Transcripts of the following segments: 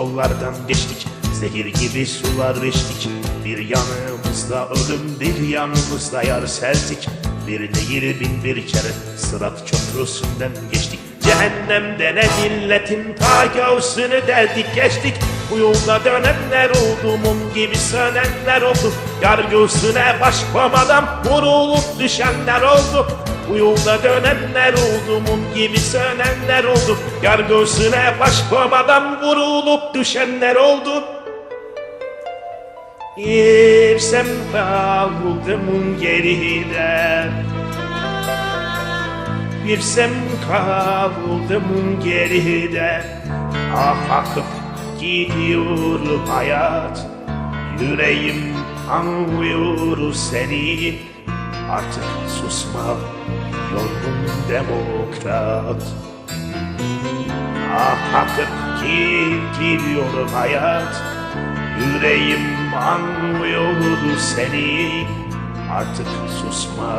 yollardan geçtik. Zehir gibi sular içtik. Bir yanımızda ölüm bir yanımızda yar serdik Bir değil bin bir kere sırat köprüsünden geçtik Cehennemde ne milletin ta göğsünü deldik geçtik. Bu yolda dönenler oldu mum gibi sönenler oldu. Yar göğsüne baş koymadan vurulup düşenler oldu. Bu yolda dönenler oldu mum gibi sönenler oldu. Yar göğsüne baş koymadan vurulup düşenler oldu. Girsem kaldım geride Girsem kaldım geride. Ah akıp gidiyor hayat. Yüreğim anlıyor seni. Artık susma yorgun demokrat. Ah akıp gidiyor hayat. Yüreğim anlıyor seni. Artık susma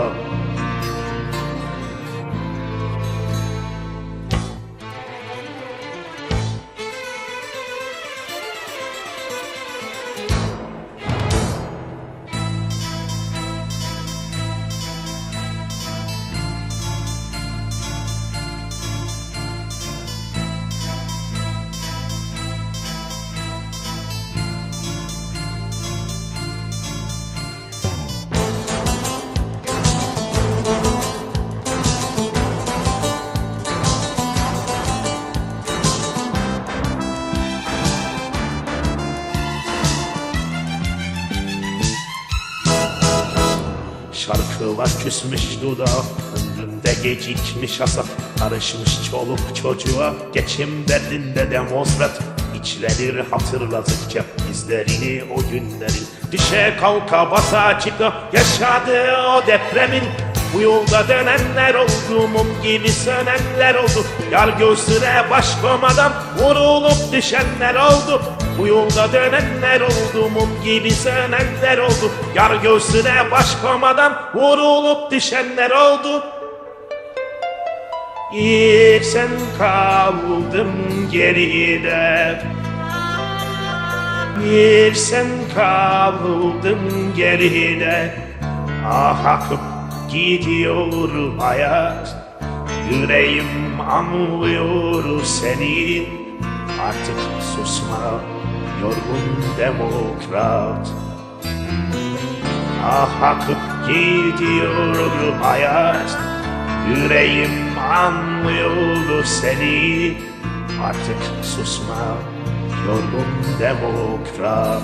Şarkılar küsmüş dudağı Ömrümde gecikmiş asa Karışmış çoluk çocuğa Geçim derdinde demonstrat. İçlenir hatırladıkça izlerini o günlerin. Düşe kalka basa çıka yaşadığı o depremin. Bu yolda dönenler oldu, mum gibi sönenler oldu. Yar göğsüne baş koymadan vurulup düşenler oldu Bu yolda dönenler oldu, mum gibi sönenler oldu. Yar göğsüne baş koymadan vurulup düşenler oldu. İlk sen kaldım geride. Bir sen kaldım geride. Ah akıp gidiyor hayat. Yüreğim anlıyor seni Artık susma yorgun demokrat. Ah akıp gidiyor hayat Yüreğim anlıyor seni. Artık susma yorgun demokrat